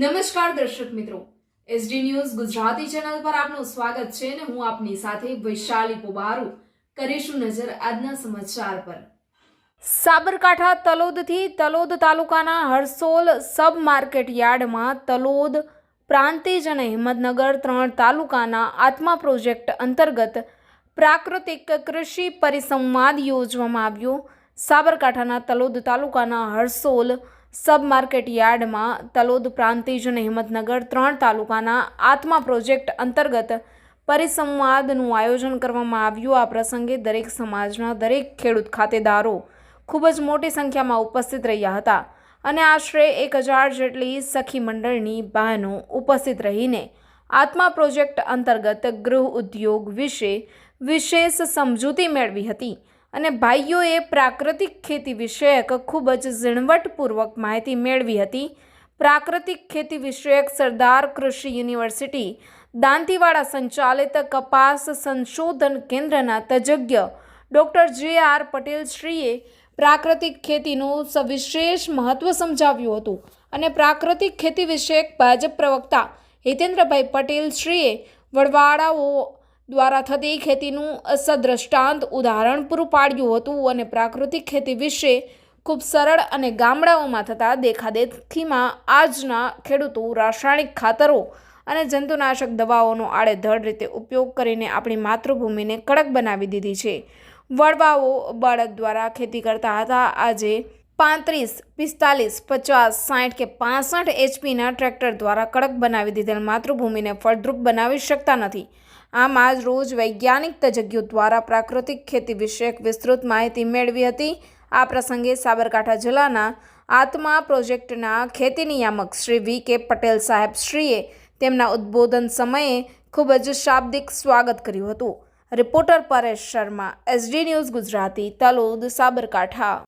નમસ્કાર દર્શક મિત્રો. એસડી ન્યૂઝ ગુજરાતી ચેનલ પર આપનું સ્વાગત છે અને હું આપની સાથે વૈશાલી પોબારુ કરીશું નજર આજના સમાચાર પર. સાબરકાંઠા તલોદથી તલોદ તાલુકાના હરસોલ સબ માર્કેટ યાર્ડમાં તલોદ પ્રાંતિજ અને હિંમતનગર ત્રણ તાલુકાના આત્મા પ્રોજેક્ટ અંતર્ગત પ્રાકૃતિક કૃષિ પરિસંવાદ યોજવામાં આવ્યો. સાબરકાંઠાના તલોદ તાલુકાના હરસોલ સબ માર્કેટ યાર્ડમાં તલોદ પ્રાંતિજ અને હિંમતનગર ત્રણ તાલુકાના આત્મા પ્રોજેક્ટ અંતર્ગત પરિસંવાદનું આયોજન કરવામાં આવ્યું. આ પ્રસંગે દરેક સમાજના દરેક ખેડૂત ખાતેદારો ખૂબ જ મોટી સંખ્યામાં ઉપસ્થિત રહ્યા હતા અને આશરે એક હજાર જેટલી સખી મંડળની બહેનો ઉપસ્થિત રહીને આત્મા પ્રોજેક્ટ અંતર્ગત ગૃહ ઉદ્યોગ વિશે વિશેષ સમજૂતી મેળવી હતી. અને ભાઈઓએ પ્રાકૃતિક ખેતી વિષયક ખૂબ જ ઝીણવટપૂર્વક માહિતી મેળવી હતી. પ્રાકૃતિક ખેતી વિષયક સરદાર કૃષિ યુનિવર્સિટી, દાંતીવાડા સંચાલિત કપાસ સંશોધન કેન્દ્રના તજજ્ઞ ડૉક્ટર જે આર પટેલ શ્રીએ પ્રાકૃતિક ખેતીનું સવિશેષ મહત્ત્વ સમજાવ્યું હતું અને પ્રાકૃતિક ખેતી વિષયક ભાજપ પ્રવક્તા હિતેન્દ્રભાઈ પટેલ શ્રીએ વડવાડાઓ દ્વારા થતી ખેતીનું સદ્રષ્ટાંત ઉદાહરણ પૂરું પાડ્યું હતું અને પ્રાકૃતિક ખેતી વિશે ખૂબ સરળ અને ગામડાઓમાં થતા દેખાદેખીમાં આજના ખેડૂતો રાસાયણિક ખાતરો અને જંતુનાશક દવાઓનો આડેધડ રીતે ઉપયોગ કરીને આપણી માતૃભૂમિને કડક બનાવી દીધી છે. વડવાઓ બળદ દ્વારા ખેતી કરતા હતા. આજે પાંત્રીસ, પિસ્તાલીસ, પચાસ, સાઠ કે પાસઠ એચપીના ટ્રેક્ટર દ્વારા કડક બનાવી દીધેલ માતૃભૂમિને ફળદ્રુપ બનાવી શકતા નથી. આમ આજ રોજ વૈજ્ઞાનિક તજજ્ઞો દ્વારા પ્રાકૃતિક ખેતી વિષયક વિસ્તૃત માહિતી મેળવી હતી. આ પ્રસંગે સાબરકાંઠા જિલ્લાના આત્મા પ્રોજેક્ટના ખેતી નિયામક શ્રી વી કે પટેલ સાહેબ શ્રીએ તેમના ઉદ્બોધન સમયે ખૂબ જ શાબ્દિક સ્વાગત કર્યું હતું. Reporter Paresh Sharma, SD News Gujarati, Talod, Sabarkantha.